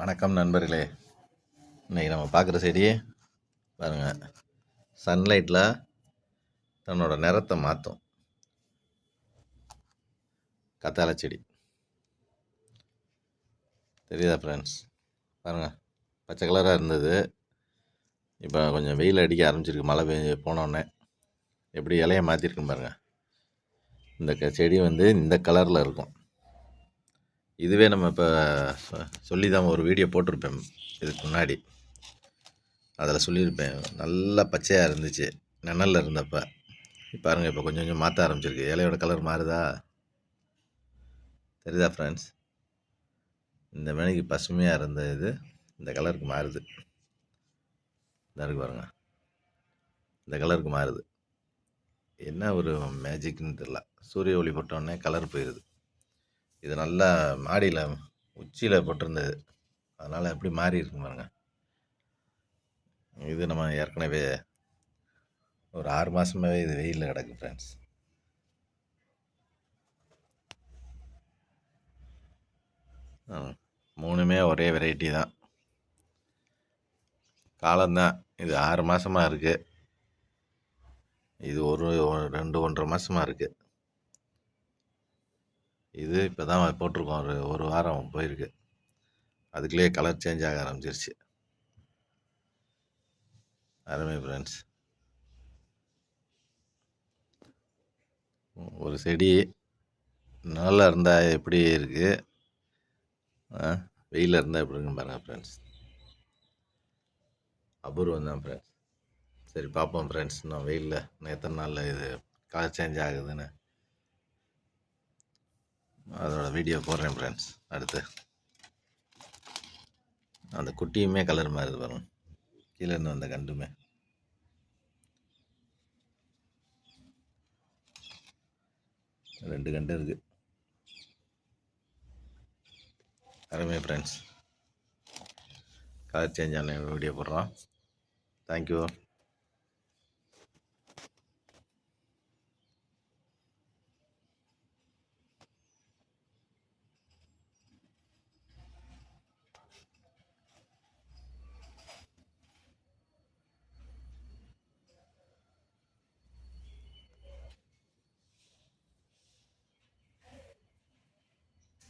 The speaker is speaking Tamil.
வணக்கம் நண்பர்களே. இன்றைக்கி நம்ம பார்க்குற செடி பாருங்கள் சன்லைட்டில் தன்னோட நிறத்தை மாற்றும் கத்தாழை செடி. தெரியுதா ஃப்ரெண்ட்ஸ் பாருங்கள் பச்சை கலராக இருந்தது. இப்போ கொஞ்சம் வெயில் அடிக்க ஆரம்பிச்சிருக்கு. மழை பெஞ்சு போனோடனே எப்படி இலையை மாற்றிருக்குன்னு பாருங்கள் இந்த க செடி வந்து இந்த கலரில் இருக்கும். இதுவே நம்ம இப்போ சொல்லி தான் ஒரு வீடியோ போட்டிருப்பேன் இதுக்கு முன்னாடி. அதில் சொல்லியிருப்பேன் நல்லா பச்சையாக இருந்துச்சு நெனலில் இருந்தப்போ. பாருங்கள் இப்போ கொஞ்சம் கொஞ்சம் மாற்ற ஆரம்பிச்சிருக்கு. இலையோட கலர் மாறுதா? தெரியுதா ஃப்ரெண்ட்ஸ் இந்த மணிக்கு பசுமையாக இருந்த இது இந்த கலருக்கு மாறுது. இந்த இருக்கு பாருங்க. இந்த கலருக்கு மாறுது. என்ன ஒரு மேஜிக்னு தெரில சூரிய ஒளி போட்டோடனே கலர் போயிடுது இது நல்லா மாடியில் உச்சியில் போட்டிருந்தது. அதனால் எப்படி மாறி இருக்கு பாருங்க. இது நம்ம ஏற்கனவே ஒரு ஆறு மாதமாகவே இது வெயிலில் கிடக்கு ஃப்ரெண்ட்ஸ் மூணுமே ஒரே வெரைட்டி தான். காலம்தான். இது ஆறு மாதமாக இருக்குது இது ஒரு ரெண்டு ஒன்றரை மாதமாக இருக்குது இது இப்போ தான் போட்டிருக்கோம். ஒரு ஒரு வாரம் போயிருக்கு. அதுக்குள்ளேயே கலர் சேஞ்ச் ஆக ஆரம்பிச்சிருச்சு. அருமை ஃப்ரெண்ட்ஸ் ஒரு செடி நல்லா இருந்தால் எப்படி இருக்குது வெயிலில் இருந்தால் எப்படி இருக்குன்னு பாருங்கள் ஃப்ரெண்ட்ஸ் அபூர்வம் தான் ஃப்ரெண்ட்ஸ் சரி பார்ப்போம் ஃப்ரெண்ட்ஸ் இன்னும் வெயிலில் இன்னும் எத்தனை நாளில் இது கலர் சேஞ்ச் ஆகுதுன்னு. அதோட வீடியோ போடுறேன் ஃப்ரெண்ட்ஸ் அடுத்து. அந்த குட்டியுமே கலர் மாதிரி வரும் கீழே இருந்து வந்த கண்டுமே ரெண்டு கண்டு இருக்குது அருமை ஃப்ரெண்ட்ஸ் கலர் சேஞ்ச் ஆன வீடியோ போடுறோம். Thank you